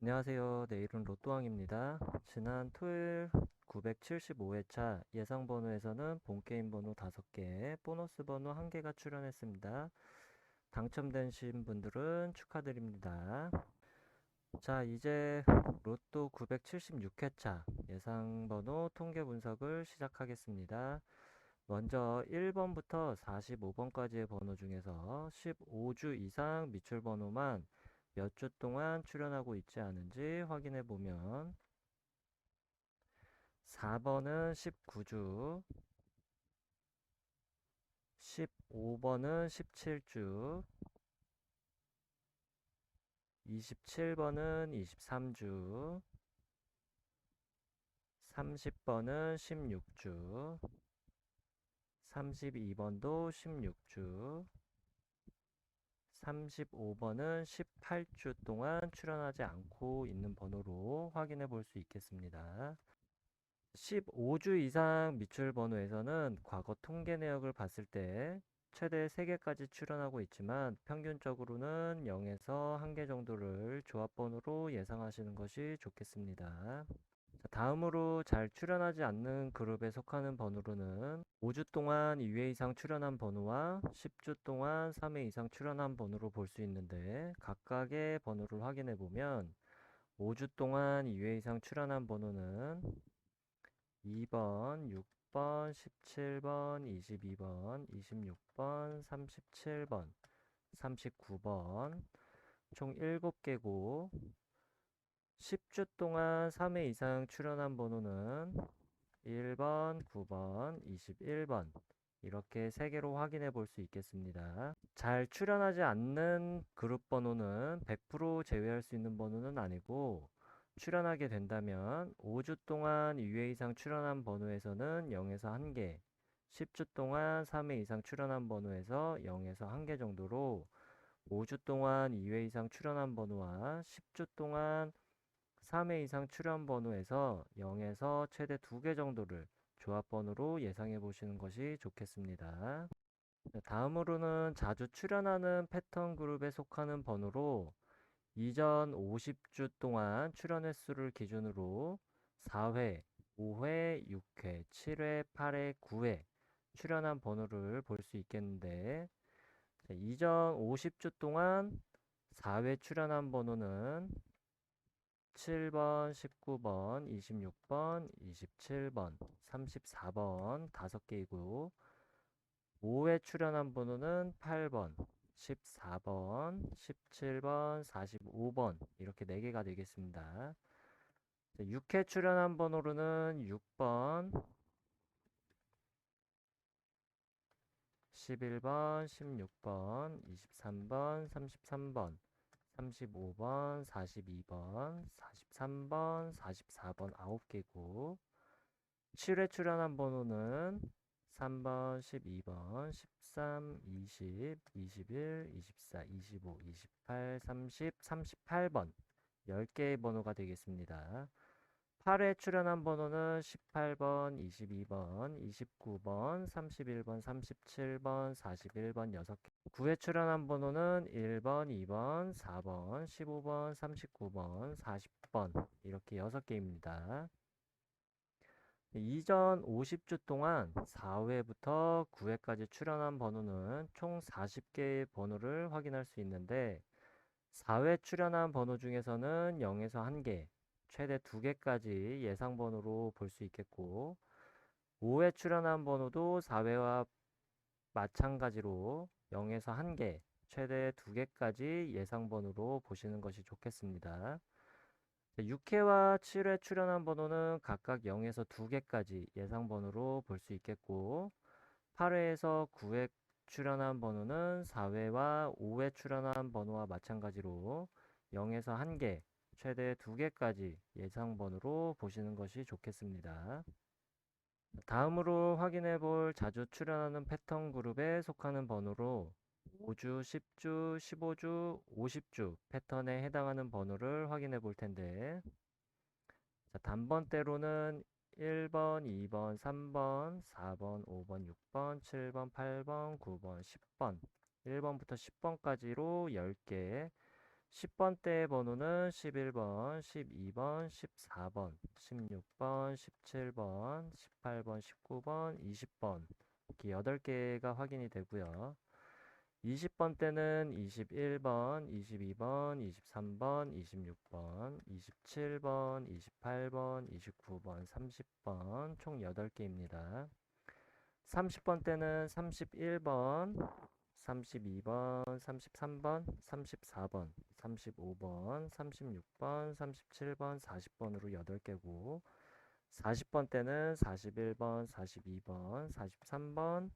안녕하세요. 내일은 로또왕입니다. 지난 토요일 975회차 예상 번호에서는 본 게임 번호 5개, 보너스 번호 1개가 출연했습니다. 당첨되신 분들은 축하드립니다. 자, 이제 로또 976회차 예상 번호 통계 분석을 시작하겠습니다. 먼저 1번부터 45번까지의 번호 중에서 15주 이상 미출 번호만 몇 주 동안 출연하고 있지 않은지 확인해 보면 4번은 19주, 15번은 17주, 27번은 23주, 30번은 16주, 32번도 16주, 35번은 18주 동안 출연하지 않고 있는 번호로 확인해 볼 수 있겠습니다. 15주 이상 미출 번호에서는 과거 통계 내역을 봤을 때 최대 3개까지 출연하고 있지만 평균적으로는 0에서 1개 정도를 조합번호로 예상하시는 것이 좋겠습니다. 자, 다음으로 잘 출연하지 않는 그룹에 속하는 번호로는 5주 동안 2회 이상 출연한 번호와 10주 동안 3회 이상 출연한 번호로 볼 수 있는데 각각의 번호를 확인해 보면 5주 동안 2회 이상 출연한 번호는 2번, 6번, 17번, 22번, 26번, 37번, 39번 총 7개고 10주 동안 3회 이상 출연한 번호는 1번, 9번, 21번 이렇게 3개로 확인해 볼 수 있겠습니다. 잘 출연하지 않는 그룹 번호는 100% 제외할 수 있는 번호는 아니고 출연하게 된다면 5주 동안 2회 이상 출연한 번호에서는 0에서 1개, 10주 동안 3회 이상 출연한 번호에서 0에서 1개 정도로 5주 동안 2회 이상 출연한 번호와 10주 동안 3회 이상 출연 번호에서 0에서 최대 2개 정도를 조합 번호로 예상해 보시는 것이 좋겠습니다. 다음으로는 자주 출연하는 패턴 그룹에 속하는 번호로 이전 50주 동안 출연 횟수를 기준으로 4회, 5회, 6회, 7회, 8회, 9회 출연한 번호를 볼 수 있겠는데 이전 50주 동안 4회 출연한 번호는 7번, 19번, 26번, 27번, 34번 5개이고 5회 출연한 번호는 8번, 14번, 17번, 45번 이렇게 4개가 되겠습니다. 6회 출연한 번호로는 6번, 11번, 16번, 23번, 33번, 35번, 42번, 43번, 44번 9개고 7회 출연한 번호는 3번, 12번, 13, 20, 21, 24, 25, 28, 30, 38번 10개의 번호가 되겠습니다. 8회 출연한 번호는 18번, 22번, 29번, 31번, 37번, 41번 6개. 9회 출연한 번호는 1번, 2번, 4번, 15번, 39번, 40번 이렇게 6개입니다. 이전 50주 동안 4회부터 9회까지 출연한 번호는 총 40개의 번호를 확인할 수 있는데 4회 출연한 번호 중에서는 0에서 1개, 최대 2개까지 예상 번호로 볼 수 있겠고 5회 출연한 번호도 4회와 마찬가지로 0에서 1개, 최대 2개까지 예상 번호로 보시는 것이 좋겠습니다. 6회와 7회 출연한 번호는 각각 0에서 2개까지 예상 번호로 볼 수 있겠고 8회에서 9회 출연한 번호는 4회와 5회 출연한 번호와 마찬가지로 0에서 1개, 최대 2개까지 예상 번호로 보시는 것이 좋겠습니다. 다음으로 확인해 볼 자주 출연하는 패턴 그룹에 속하는 번호로 5주, 10주, 15주, 50주 패턴에 해당하는 번호를 확인해 볼 텐데 자, 단번대로는 1번, 2번, 3번, 4번, 5번, 6번, 7번, 8번, 9번, 10번 1번부터 10번까지로 10개 10번대 번호는 11번, 12번, 14번, 16번, 17번, 18번, 19번, 20번 이렇게 8개가 확인이 되고요. 20번 때는 21번, 22번, 23번, 26번, 27번, 28번, 29번, 30번 총 8개입니다. 30번 때는 31번, 32번, 33번, 34번, 35번, 36번, 37번, 40번으로 8개고 40번 때는 41번, 42번, 43번,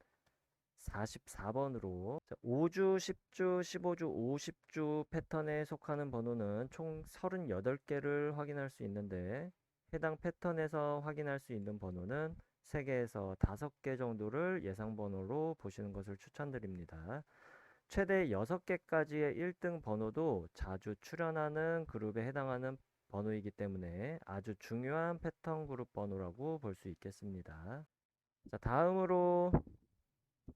44번으로 5주, 10주, 15주, 50주 패턴에 속하는 번호는 총 38개를 확인할 수 있는데 해당 패턴에서 확인할 수 있는 번호는 3개에서 5개 정도를 예상 번호로 보시는 것을 추천드립니다. 최대 6개까지의 1등 번호도 자주 출연하는 그룹에 해당하는 번호이기 때문에 아주 중요한 패턴 그룹 번호라고 볼 수 있겠습니다. 자, 다음으로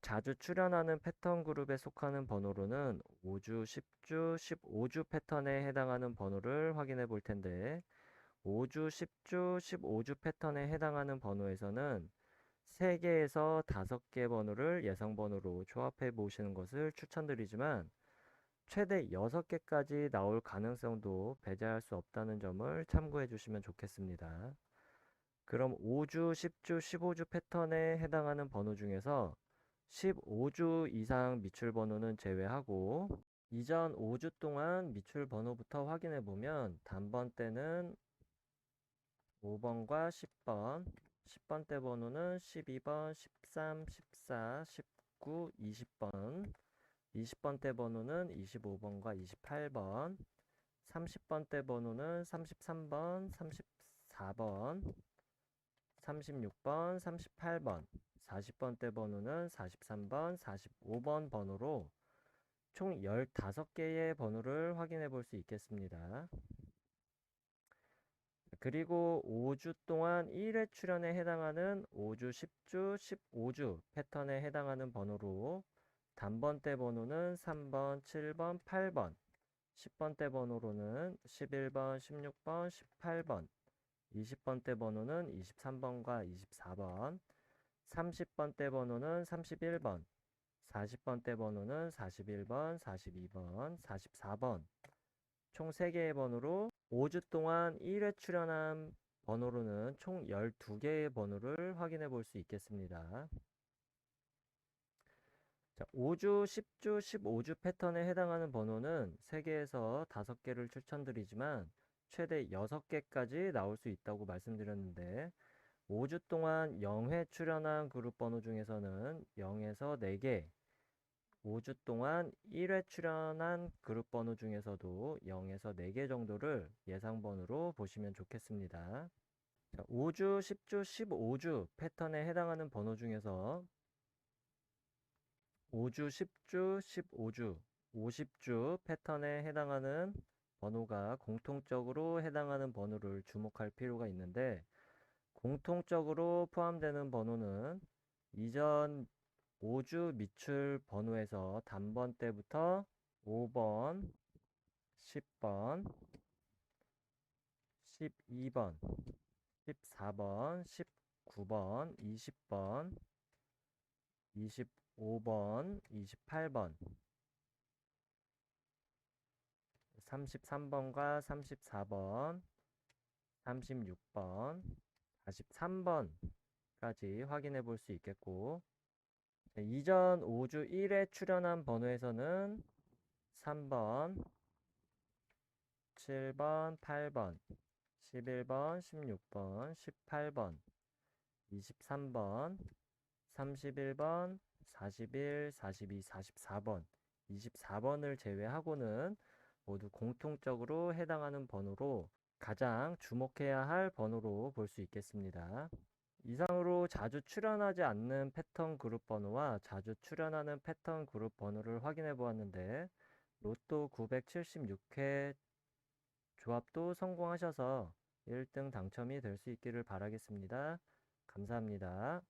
자주 출연하는 패턴 그룹에 속하는 번호로는 5주, 10주, 15주 패턴에 해당하는 번호를 확인해 볼 텐데 5주, 10주, 15주 패턴에 해당하는 번호에서는 3개에서 5개 번호를 예상 번호로 조합해 보시는 것을 추천드리지만 최대 6개까지 나올 가능성도 배제할 수 없다는 점을 참고해 주시면 좋겠습니다. 그럼 5주, 10주, 15주 패턴에 해당하는 번호 중에서 15주 이상 미출 번호는 제외하고 이전 5주 동안 미출 번호부터 확인해 보면 단번 때는 5번과 10번, 10번 때 번호는 12번, 13, 14, 19, 20번, 20번 때 번호는 25번과 28번, 30번 때 번호는 33번, 34번, 36번, 38번, 40번 대 번호는 43번, 45번 번호로 총 15개의 번호를 확인해 볼 수 있겠습니다. 그리고 5주 동안 1회 출연에 해당하는 5주, 10주, 15주 패턴에 해당하는 번호로 단번 대 번호는 3번, 7번, 8번, 10번 대 번호로는 11번, 16번, 18번, 20번 대 번호는 23번과 24번, 30번대 번호는 31번, 40번대 번호는 41번, 42번, 44번 총 3개의 번호로 5주 동안 1회 출연한 번호로는 총 12개의 번호를 확인해 볼 수 있겠습니다. 자, 5주, 10주, 15주 패턴에 해당하는 번호는 3개에서 5개를 추천드리지만 최대 6개까지 나올 수 있다고 말씀드렸는데 5주 동안 0회 출연한 그룹 번호 중에서는 0에서 4개, 5주 동안 1회 출연한 그룹 번호 중에서도 0에서 4개 정도를 예상 번호로 보시면 좋겠습니다. 자, 5주, 10주, 15주 패턴에 해당하는 번호 중에서 5주, 10주, 15주, 50주 패턴에 해당하는 번호가 공통적으로 해당하는 번호를 주목할 필요가 있는데 공통적으로 포함되는 번호는 이전 5주 미출 번호에서 단번 때부터 5번, 10번, 12번, 14번, 19번, 20번, 25번, 28번, 33번과 34번, 36번, 43번까지 확인해 볼 수 있겠고 네, 이전 5주 1회 출연한 번호에서는 3번, 7번, 8번, 11번, 16번, 18번, 23번, 31번, 41, 42, 44번, 24번을 제외하고는 모두 공통적으로 해당하는 번호로 가장 주목해야 할 번호로 볼 수 있겠습니다. 이상으로 자주 출연하지 않는 패턴 그룹 번호와 자주 출연하는 패턴 그룹 번호를 확인해 보았는데 로또 976회 조합도 성공하셔서 1등 당첨이 될 수 있기를 바라겠습니다. 감사합니다.